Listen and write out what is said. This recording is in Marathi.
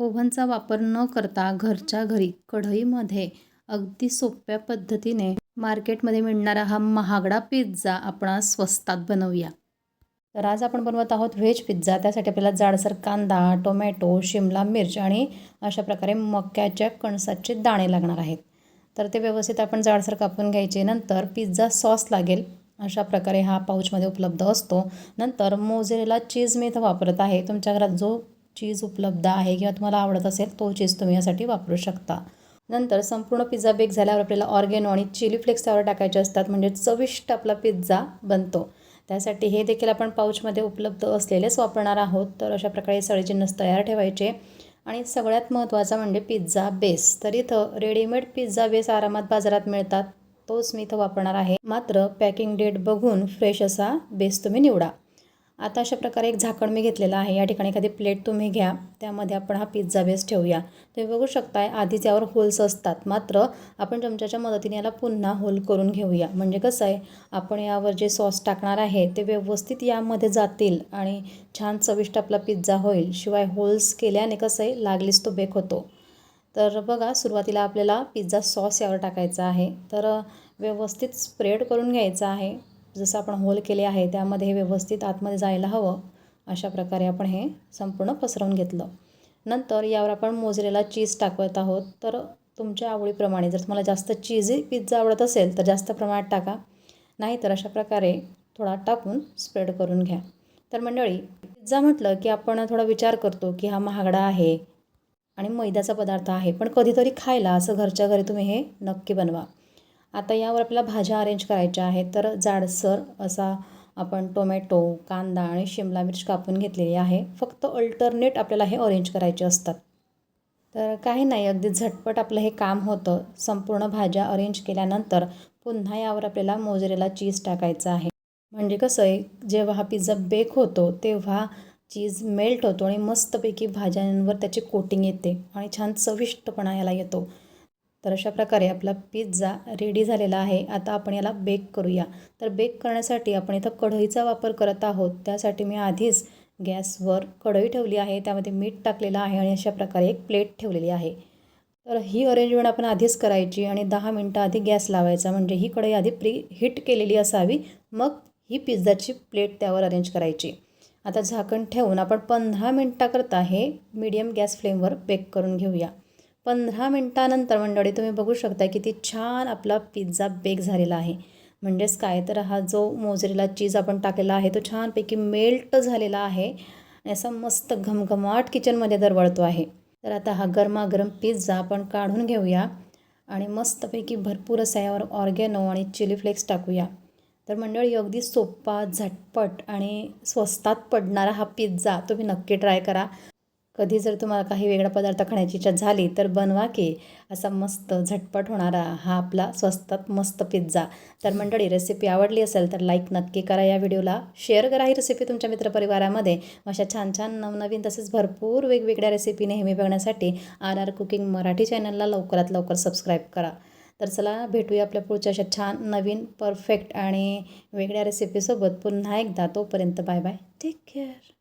ओव्हनचा वापर न करता घरच्या घरी कढईमध्ये अगदी सोप्या पद्धतीने मार्केटमध्ये मिळणारा हा महागडा पिझ्झा आपण स्वस्तात बनवूया. तर आज आपण बनवत आहोत व्हेज पिझ्झा. त्यासाठी आपल्याला जाडसर कांदा टोमॅटो शिमला मिर्च आणि अशा प्रकारे मक्याच्या कणसाचे दाणे लागणार आहेत. तर ते व्यवस्थित आपण जाडसर कापून घ्यायचे. नंतर पिझ्झा सॉस लागेल. अशा प्रकारे हा पाऊचमध्ये उपलब्ध असतो. नंतर मोझेरेला चीज मी इथं वापरत आहे. तुमच्या घरात जो चीज उपलब्ध आहे किंवा तुम्हाला आवडत असेल तो चीज तुम्ही यासाठी वापरू शकता. नंतर संपूर्ण पिझ्झा बेक झाल्यावर आपल्याला ऑर्गेनो आणि चिली फ्लेक्स त्यावर टाकायचे असतात म्हणजे चविष्ट आपला पिझ्झा बनतो. त्यासाठी हे देखील आपण पाऊचमध्ये उपलब्ध असलेलेच वापरणार आहोत. तर अशा प्रकारे सगळे जिन्नस तयार ठेवायचे. आणि सगळ्यात महत्त्वाचा म्हणजे पिझ्झा बेस. तर इथं रेडीमेड पिझ्झा बेस आरामात बाजारात मिळतात. तोच मी इथं वापरणार आहे. मात्र पॅकिंग डेट बघून फ्रेश असा बेस तुम्ही निवडा. आता अशा प्रकारे एक झाकण मी घेतलेलं आहे. या ठिकाणी एखादी प्लेट तुम्ही घ्या. त्यामध्ये आपण हा पिझ्झा बेस ठेवूया. तुम्ही बघू शकताय आधीच यावर होल्स असतात. मात्र आपण चमच्याच्या मदतीने याला पुन्हा होल करून घेऊया. म्हणजे कसं आहे आपण यावर जे सॉस टाकणार आहे ते व्यवस्थित यामध्ये जातील आणि छान चविष्ट आपला पिझ्झा होईल. शिवाय होल्स केल्याने कसं आहे लागलीच तो बेक होतो. तर बघा सुरुवातीला आपल्याला पिझ्झा सॉस यावर टाकायचा आहे. तर व्यवस्थित स्प्रेड करून घ्यायचा आहे. जसं आपण होल केले आहे त्यामध्ये हे व्यवस्थित आतमध्ये जायला हवं. अशा प्रकारे आपण हे संपूर्ण पसरवून घेतलं. नंतर यावर आपण मोजरेला चीज टाकत आहोत. तर तुमच्या आवडीप्रमाणे जर तुम्हाला जास्त चीजी पिझ्झा आवडत असेल तर जास्त प्रमाणात टाका. नाहीतर अशा प्रकारे थोडा टाकून स्प्रेड करून घ्या. तर मंडळी पिझ्झा म्हटलं की आपण थोडा विचार करतो की हा महागडा आहे आणि मैद्याचा पदार्थ आहे पण कधीतरी खायला असं घरच्या घरी तुम्ही हे नक्की बनवा. आता यावर आपल्याला भाज्या अरेंज करायच्या आहेत. तर जाडसर असा आपण टोमॅटो कांदा आणि शिमला मिर्च कापून घेतलेली आहे. फक्त अल्टरनेट आपल्याला हे अरेंज करायचे असतात. तर काही नाही अगदी झटपट आपलं हे काम होतं. संपूर्ण भाज्या अरेंज केल्यानंतर पुन्हा यावर आपल्याला मोजरेला चीज टाकायचं आहे. म्हणजे कसं आहे जेव्हा हा पिझ्झा बेक होतो तेव्हा चीज मेल्ट होतो आणि मस्तपैकी भाज्यांवर त्याची कोटिंग येते आणि छान चविष्टपणा याला येतो. तर अशा प्रकारे आपला पिझ्झा रेडी झालेला आहे. आता आपण याला बेक करूया. तर बेक करण्यासाठी आपण इथं कढईचा वापर करत आहोत. त्यासाठी मी आधीच गॅसवर कढई ठेवली आहे. त्यामध्ये मीठ टाकलेलं आहे आणि अशा प्रकारे एक प्लेट ठेवलेली आहे. तर ही अरेंजमेंट आपण आधीच करायची आणि दहा मिनटं आधी गॅस लावायचा. म्हणजे ही कढई आधी प्री हिट केलेली असावी. मग ही पिझ्झाची प्लेट त्यावर अरेंज करायची. आता झाकण ठेवून आपण पंधरा मिनटाकरता हे मीडियम गॅस फ्लेमवर बेक करून घेऊया. पंधरा मिनटानंतर मंडळी तुम्ही बघू शकता किती छान आपला पिझ्झा बेक झालेला आहे. म्हणजेच काय तर हा जो मोजरेला चीज आपण टाकलेला आहे तो छानपैकी मेल्ट झालेला आहे आणि असा मस्त घमघमाट किचनमध्ये दरवळतो आहे. तर आता हा गरमागरम पिझ्झा आपण काढून घेऊया आणि मस्तपैकी भरपूर असा यावर ऑर्गॅनो आणि चिली फ्लेक्स टाकूया. तर मंडळी अगदी सोपा झटपट आणि स्वस्तात पडणारा हा पिझ्झा तुम्ही नक्की ट्राय करा. कधी जर तुम्हाला काही वेगळा पदार्थ खाण्याची इच्छा झाली तर बनवा की असा मस्त झटपट होणारा हा आपला स्वस्तात मस्त पिझ्झा. तर मंडळी रेसिपी आवडली असेल तर लाईक नक्की करा या व्हिडिओला शेअर करा ही रेसिपी तुमच्या मित्रपरिवारामध्ये. अशा छान छान नवनवीन तसेच भरपूर वेगवेगळ्या रेसिपी नेहमी बघण्यासाठी आर आर कुकिंग मराठी चॅनलला लवकरात लवकर सबस्क्राईब करा. तर चला भेटूया आपल्या पुढच्या अशा छान नवीन परफेक्ट आणि वेगळ्या रेसिपीसोबत पुन्हा एकदा तोपर्यंत बाय बाय टेक केअर